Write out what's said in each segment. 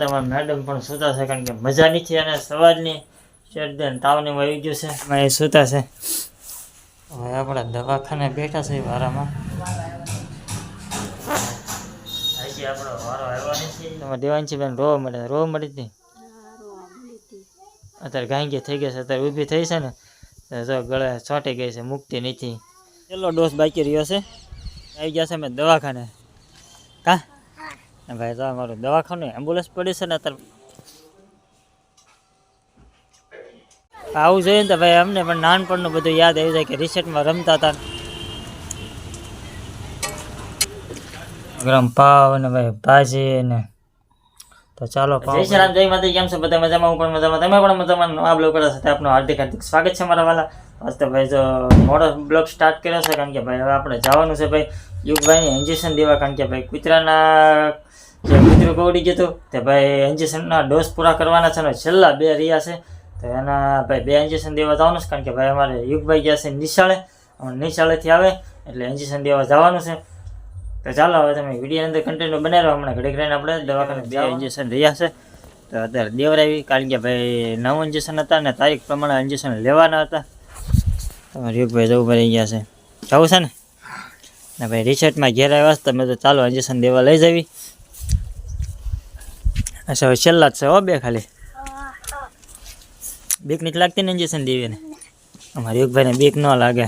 તમારા મેડમ પણ સૂતા છે કારણ કે મજા નથી અને સવારની શરદી અને તાવને આવી ગયું છે. એમાં એ સૂતા છે. હવે આપણા દવાખાને બેઠા છે વારામાં. વારો આવ્યો નથી. તમારે દેવાંશી બેન મળે રોવા મળી હતી? અત્યારે ગાંગી થઈ ગઈ છે. અત્યારે ઊભી થઈ છે ને. જો ગળે ચોંટી ગઈ છે. મુક્તિ નથી. છેલ્લો ડોઝ બાકી રહ્યો છે? આવી ગયા છે અમે દવાખાને. કા? ભાઈ, તો અમારું દવાખાનું એમ્બ્યુલન્સ પડી છે ને અત્યારે. આવું જોઈએ ને ભાઈ અમને પણ નાનપણનું બધું યાદ આવી જાય કે રિસેટમાં રમતા હતા. ગરમ પાવ ને ભાઈ ભાજી ને, તો ચાલો જય શ્રી રામ, જય માતા કેમ છો? બધા મજામાં? હું પણ મજામાં. તમે પણ મજામાં? આ બ્લોગ કરવા સાથે આપનું હાર્દિક હાર્દિક સ્વાગત છે મારા વાલા. આજ તો ભાઈ જો મોડો બ્લોગ સ્ટાર્ટ કર્યો છે, કારણ કે ભાઈ હવે આપણે જવાનું છે ભાઈ યુગભાઈને ઇન્જેક્શન દેવા, કારણ કે ભાઈ કૂતરાના જે મિત્રો કવડી ગયું હતું તે ભાઈ ઇન્જેક્શનના ડોઝ પૂરા કરવાના છે ને છેલ્લા બે રહ્યા છે. તો એના ભાઈ બે ઇન્જેક્શન દેવા જવાનું છે કારણ કે ભાઈ અમારે યુગભાઈ ગયા છે નિશાળે. નિશાળેથી આવે એટલે ઇન્જેક્શન દેવા જવાનું છે. તો ચાલો હવે તમે વીડિયો અંદર કન્ટિન્યુ બનાવ્યો હમણાં ઘડીક રહીને આપણે દવાખાને બે ઇન્જેક્શન રહ્યા છે. તો અત્યારે દેવરાવી કારણ કે ભાઈ નવ ઇન્જેક્શન હતા ને તારીખ પ્રમાણે ઇન્જેક્શન લેવાના હતા. તમારે યુગભાઈ જવું પડી ગયા છે. જવું છે ને? ને ભાઈ રિસર્ટમાં ઘેર આવ્યા તમે તો ચાલો ઇન્જેક્શન દેવા લઈ જવી. અચ્છા હવે છેલ્લા જ છે હો બે ખાલી. બીક નથી લાગતી ને ઇન્જેક્શન દેવીને? અમારે યુગભાઈને બીક ન લાગે.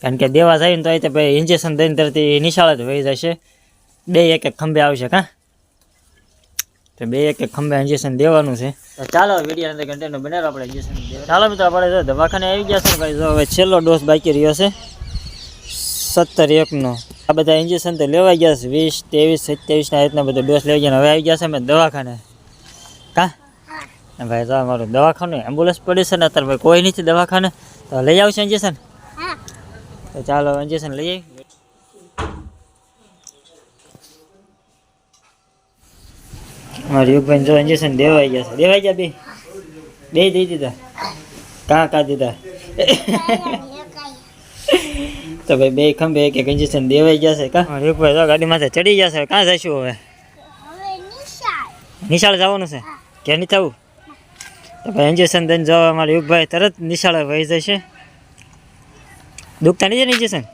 કારણ કે દેવા જાય ને તો અહીં તો ભાઈ ઇન્જેક્શન દઈને તરતી નિશાળ જ વહી જશે. બે એક એક ખંભે આવશે કાં? તો બે એક એક ખંભે ઇન્જેક્શન દેવાનું છે. તો ચાલો વીડિયો અંદર કન્ટેન્ટ બનાવો આપણે ઇન્જેક્શન ચાલો મિત્રો આપણે જો દવાખાને આવી ગયા છે ભાઈ જો હવે છેલ્લો ડોઝ બાકી રહ્યો છે. સત્તર એકનો. આ બધા ઇન્જેક્શન તો લેવા ગયા છે. વીસ, ત્રેવીસ સત્યાવીસના રીતના બધા ડોઝ લેવા ગયા હવે આવી ગયા છે અમે દવાખાને. કાં? ભાઈ, તો અમારું દવાખાનું એમ્બ્યુલન્સ પડી છે ને અત્યારે ભાઈ કોઈ નથી દવાખાને. તો લઈ આવશે ઇન્જેક્શન તો ચાલો ઇન્જેક્શન લઈ આવી મારી યુગભાઈ જો ઇન્જેક્શન દેવાઈ ગયા છે. દેવાઈ ગયા બે? બે દઈ દીધા. કાં કાં દીધા? તો ભાઈ બે ખંભે એક એક ઇન્જેક્શન દેવાઈ ગયા છે કાં મારી યુગભાઈ જો ગાડી માથે ચડી ગયા છે કાં જઈશું હવે? નિશાળ. જવાનું છે? કે નહીં થવું તો ભાઈ ઇન્જેક્શન દઈને જવા મારા યુગભાઈ તરત નિશાળે વહી જશે. દુખતા નહીં છે ને ઇન્જેક્શન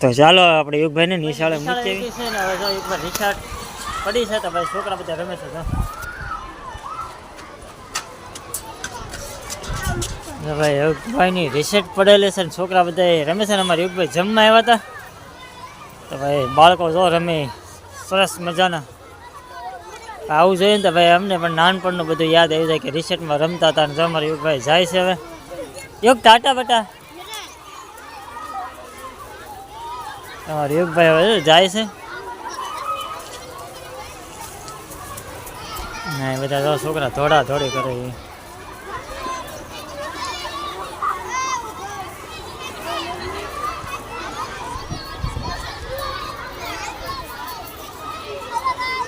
તો ચાલો આપણે યુગભાઈને નિશાળે મૂકી છે ને હવે જો નિશાળ પડી છે તો ભાઈ છોકરા બધા રમે છે ભાઈ યુગભાઈની રિસેટ પડેલી છે ને છોકરા બધા રમે છે ને અમારા યુગભાઈ જમવા આવ્યા હતા. તો ભાઈ, બાળકો જો રમે, સરસ મજાના. આવું જોઈએ ને તો ભાઈ, અમને પણ નાનપણનું બધું યાદ આવી જાય કે રિસેટમાં રમતા હતા અને જો અમારા યુગભાઈ જાય છે હવે. યુગ ટાટા બટા. તમારો યુગભાઈ હવે જાય છે. ના બધા છોકરા થોડા થોડી કરે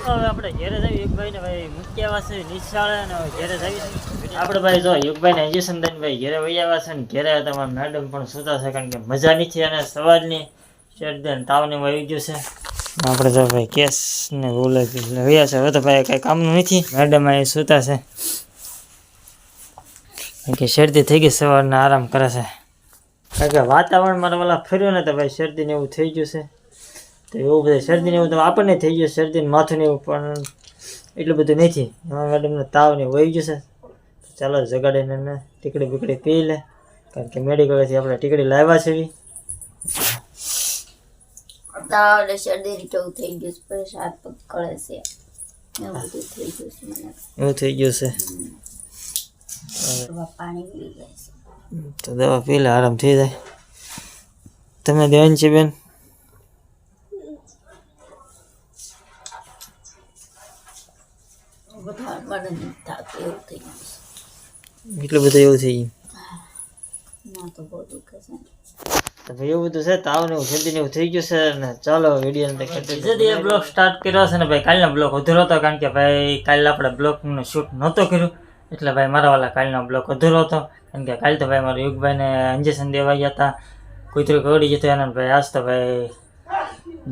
હવે આપણે ઘેરે જઈએ. યુગભાઈને ભાઈ મૂક્યા છે નિશાળે ઘેરે જઈએ આપણે ભાઈ જો યુગભાઈ ઇન્જેક્શન દઈને ભાઈ ઘેરે વહી છે ને ઘેરે તમારા મેડમ પણ સૂતા છે, કારણ કે મજા નથી અને સવારની શરદી તાવને આવી ગયું છે. આપણે તો ભાઈ કેસ ને બોલે રહ્યા છે. હવે તો ભાઈ કાંઈ કામનું નથી. મેડમ અહીં સૂતા છે. કે શરદી થઈ ગઈ સવારના, આરામ કરે છે. કારણ કે વાતાવરણ મારા વાલા ફર્યું ને તો ભાઈ શરદી ને એવું થઈ ગયું છે. તો એવું બધું શરદી ને એવું તો આપણને થઈ ગયું શરદી માથું ને એવું પણ એટલું બધું નથી. એમાં મેડમને તાવ ને વહી ગયું છે. ચાલો જગાડીને ટીકડી બીકડી પી લે. કારણ કે મેડિકલથી આપણે ટીકડી લાવ્યા છે. તાવ ને શરદી જેવું થઈ ગયું છે. પગ કળે છે. એવું થઈ ગયું છે મને. એવું થઈ ગયું છે. પાણી પી જાય તો દવા પી લે આરામ થઈ જાય. તમે દેવાની છે બેન? બધા મને નથી થતું એવું થઈ ગયું એટલું બધું એવું થઈ ગયું? ના તો બહુ દુખે તો ભાઈ એવું બધું છે તાવ ને એવું જલ્દી ને એવું થઈ ગયું છે ને ચાલો વીડિયો ને બીજા બ્લોગ સ્ટાર્ટ કર્યો છે ને ભાઈ કાલનો બ્લોગ અધૂરો હતો કારણ કે ભાઈ કાલે આપણે બ્લોગનું શૂટ નહોતો કર્યું. એટલે ભાઈ મારા વાલા કાલનો બ્લોગ અધૂરો હતો કારણ કે કાલ તો ભાઈ મારા યુગભાઈને ઇન્જેક્શન દેવા ગયા હતા. કૂતરું કવડી જતો એને ભાઈ આજ તો ભાઈ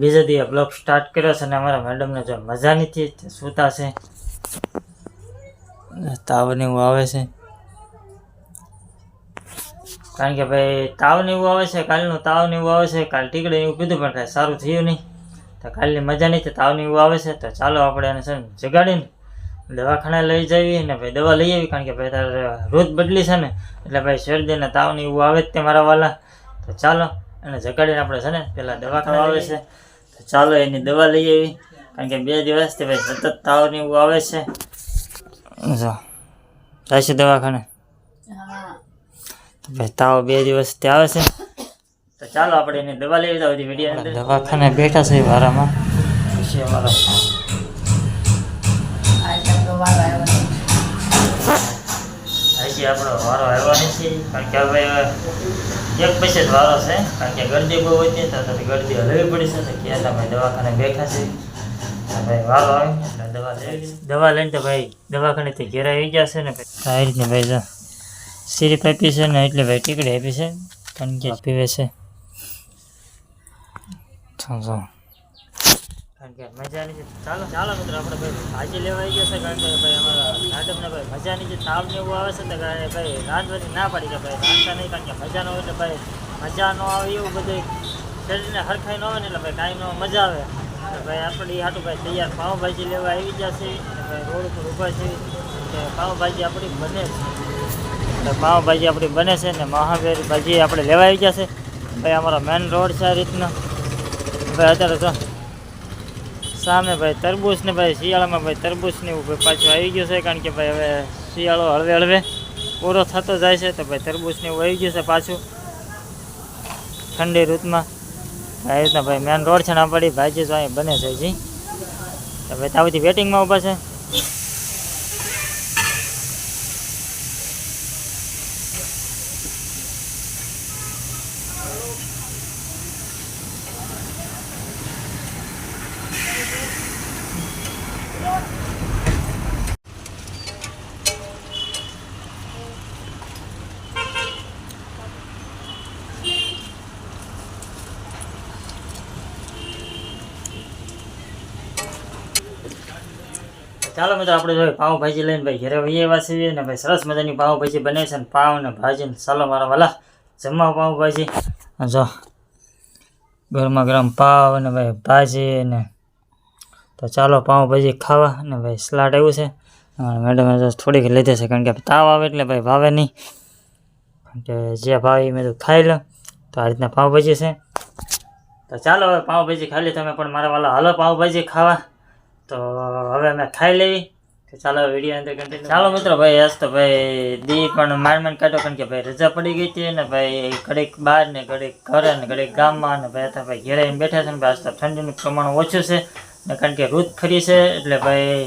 બીજે દિવસે બ્લોગ સ્ટાર્ટ કર્યો છે અને અમારા મેડમને જો મજા નથી સૂતા છે. તાવ ને એવું આવે છે? કારણ કે ભાઈ, તાવ ને એવું આવે છે, કાલનું તાવ ને એવું આવે છે, કાલ ટીકડે એવું કીધું, પણ કાંઈ સારું થયું નહીં. તો કાલની મજા નહીં, તો તાવ ને એવું આવે છે, તો ચાલો આપણે એને છે ને જગાડીને દવાખાને લઈ જઈએ ને ભાઈ દવા લઈ આવી કારણ કે ભાઈ તારે રોજ બદલી છે ને, એટલે ભાઈ શરદી ને તાવ ને એવું આવે જ તે મારા વાલા. તો ચાલો, એને જગાડીને આપણે છે ને પહેલાં દવાખાને આવે છે. તો ચાલો એની દવા લઈ આવી કારણ કે બે દિવસથી ભાઈ સતત તાવ ને એવું આવે છે. જો જાય છે દવાખાને ભાઈ તાવ બે દિવસથી આવે છે. તો ચાલો આપણે એની દવા લઈ લીધા બધી વીડિયો દવાખાને બેઠા છે વારામાં. પછી અમારો આપણો વારો આવ્યો નથી. કારણ કે હવે એક પછી જ વારો છે કારણ કે ગરદી બહુ હતી તો ગરદી હલવી પડી છે તો કે તમે દવાખાને બેઠા છે ભાઈ વારો આવે એટલે દવા લઈ દવા લઈને તો ભાઈ દવાખાનેથી ઘેર આવી ગયા છે ને આ રીતની ભાઈ જો સિરીપ આપી છે ને એટલે ભાઈ ટીકડી આપી છે કારણ કે પીવે છે. તો કારણ કે મજા નથી ચાલો ચાલો મિત્રો આપણે ભાઈ ભાજી લેવા આવી ગયા છે કારણ કે ભાઈ અમારા મેડમને જે તાવ ને એવું આવે છે ને કે ભાઈ રાંધવાની ના પાડી કે ભાઈ રાંધતા નહીં કારણ કે મજા ન હોય એટલે ભાઈ મજા ન આવે એવું બધું શરીરને હરખાઈ ન હોય ને એટલે ભાઈ કાંઈ ન મજા આવે. ભાઈ આપણે હાટું ભાઈ તૈયાર પાઉંભાજી લેવા આવી છે ભાઈ રોડ ઉપર ઊભા છે એટલે પાઉંભાજી આપણી બને છે. એટલે પાઉંભાજી આપણી બને છે ને મહાવીર ભાજી આપણે લેવા આવી છે. ભાઈ અમારો મેન રોડ છે આ રીતનો. ભાઈ અત્યારે તો સામે ભાઈ તરબૂચ ને ભાઈ શિયાળામાં ભાઈ તરબૂચ ને એવું ભાઈ પાછું આવી ગયું છે, કારણ કે ભાઈ હવે શિયાળો હળવે હળવે પૂરો થતો જાય છે, તો ભાઈ તરબૂચ ને એવું આવી ગયું છે પાછું ઠંડી ઋતુમાં. આવી રીતના ભાઈ મેન રોડ છે ના પડી ભાજી તો અહીં બને છે જી તો ભાઈ તાવથી વેટિંગમાં ઊભા છે. ચાલો મિત્રો, આપણે જોઈએ પાઉંભાજી લઈને ભાઈ ઘરે વહીએ વાસી ને ભાઈ સરસ મજાની પાઉંભાજી બને છે ને પાઉં ને ભાજી ને ચાલો મારા વાલા, જમવા પાઉંભાજી. જો, ગરમા ગરમ પાવ ને ભાઈ ભાજી ને તો ચાલો પાઉંભાજી ખાવા ને ભાઈ સલાડ એવું છે. મેડમ થોડીક લીધે છે, કારણ કે તાવ આવે એટલે ભાઈ ભાવે નહીં. કારણ કે જે ભાવે મેં તો ખાઈ લો. તો આ રીતના પાઉંભાજી છે. તો ચાલો હવે પાઉંભાજી ખાઈ લે તમે પણ મારા વાલા. હાલો પાઉંભાજી ખાવા. તો હવે અમે ખાઈ તો ચાલો વીડિયો અંદર કન્ટિન્યુ ચાલો મિત્રો, ભાઈ આજ તો ભાઈ, દી પણ માંડ કાઢો, કારણ કે ભાઈ રજા પડી ગઈ હતી ને ભાઈ ઘડીક બહાર ને ઘડીક ઘરે ને ઘડીક ગામમાં ને ભાઈ અત્યારે ભાઈ ઘેરે બેઠા છે ને ભાઈ આજ તો ઠંડીનું પ્રમાણ ઓછું છે ને કારણ કે રૂદ ખરી છે એટલે ભાઈ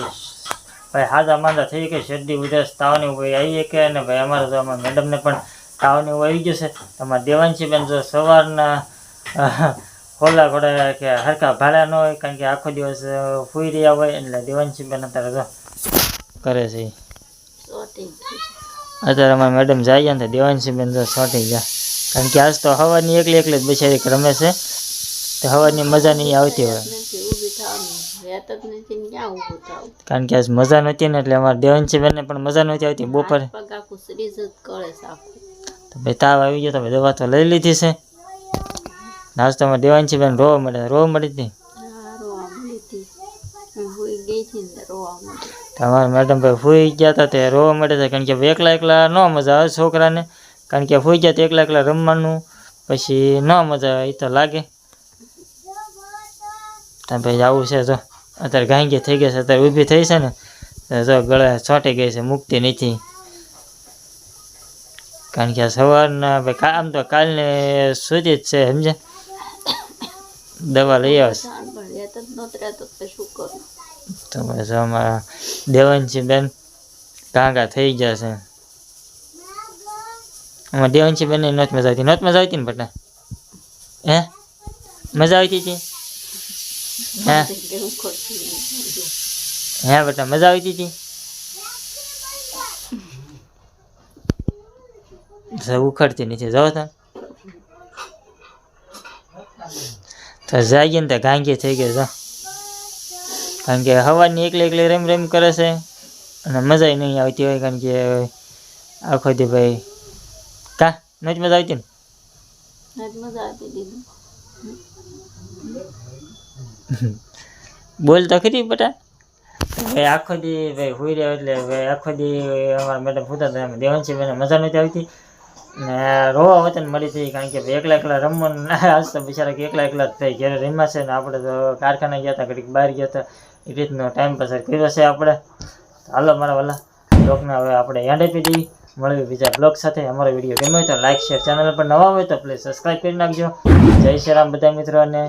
ભાઈ હાજા માંદા થઈ ગઈ, શરદી ઉધરસ તાવની ભાઈ આવી કે અને ભાઈ અમારા તો અમારા મેડમને પણ તાવની આવી ગયું છે. તમારા દેવાંશી બેન જો સવારના ખોલા ઘોડા કે હરખા ભાડા ન હોય કારણ કે આખો દિવસ ફૂઈ રહ્યા હોય એટલે દેવાનશી બેન અત્યારે જો. કરે છે. અત્યારે અમારે મેડમ જાય ને તો દેવાંશી બેન તો સોટી ગયા. કારણ કે આજ તો હવાની એકલી એકલી જ બિચારી રમે છે. તો હવાની મજા નહીં આવતી હોય. નથી નથી કારણ કે આજ મજા નહોતી ને એટલે અમારે દેવાનશી બેનને પણ મજા નથી આવતી બપોરે. તો ભાઈ તાવ આવી ગયો તો ભાઈ દવા તો લઈ લીધી છે. નાસ્તામાં બેન રોવા મળે. રોવા મળી હતી? તમારા મેડમ ભાઈ ફૂઈ ગયા હતા તે રોવા મળે છે. કારણ કે એકલા એકલા ન મજા આવે છોકરાને. કારણ કે ફૂઈ ગયા તો એકલા એકલા રમવાનું. પછી ન મજા આવે એ તો લાગે. તમે ભાઈ આવું છે જો. અત્યારે ગાંગી થઈ ગયા છે. અત્યારે ઊભી થઈ છે ને. તો જો ગળે ચોંટી ગઈ છે મુક્તિ નથી. કારણ કે સવારના ભાઈ આમ તો કાલને સુધી જ છે સમજે દવા લઈ આવશે તો બસ અમારા દેવાંશી બેન ગાંગા થઈ છે. અમારા દેવાંશી બેન નોત મજા આવતી. નોત મજા આવતી ને બટા? હે? મજા આવતી હતી? હે. હે? બેટા મજા આવતી હતી? ઉખડતી નથી જાઓ તો. તો જાગીએ ને તો ઘાંગી થઈ ગયો જો. કારણ કે હવાની એકલી એકલી રેમ રેમ કરે છે અને મજા નહીં આવતી હોય કારણ કે આખો દી ભાઈ કા? નથી મજા આવતી ને? બોલ તો ખરી બટા. ભાઈ આખો દી ભાઈ હોઈ રહ્યો એટલે ભાઈ આખો દી અમારા મેડમ પૂછતા હતા દેવાંશી મને મજા નથી આવતી. ને રોવા વચન મળી થઈ કારણ કે એકલા એકલા રમવાનું ના તો બિચારા કે એકલા એકલા જ થઈ ઘરે રમ્યા છે ને આપણે તો કારખાને ગયા હતા, ઘડીક બહાર ગયા હતા. એ રીતનો ટાઈમ પસાર કર્યો છે આપણે. હાલો મારા વાલા, બ્લોગને હવે આપણે યાદ આપી દઈએ. મળવી બીજા બ્લોગ સાથે. અમારો વીડિયો ગમ્યો તો લાઈક શેર ચેનલ પર નવા હોય તો પ્લીઝ સબસ્ક્રાઈબ કરી નાખજો. જય શ્રી રામ બધા મિત્રોને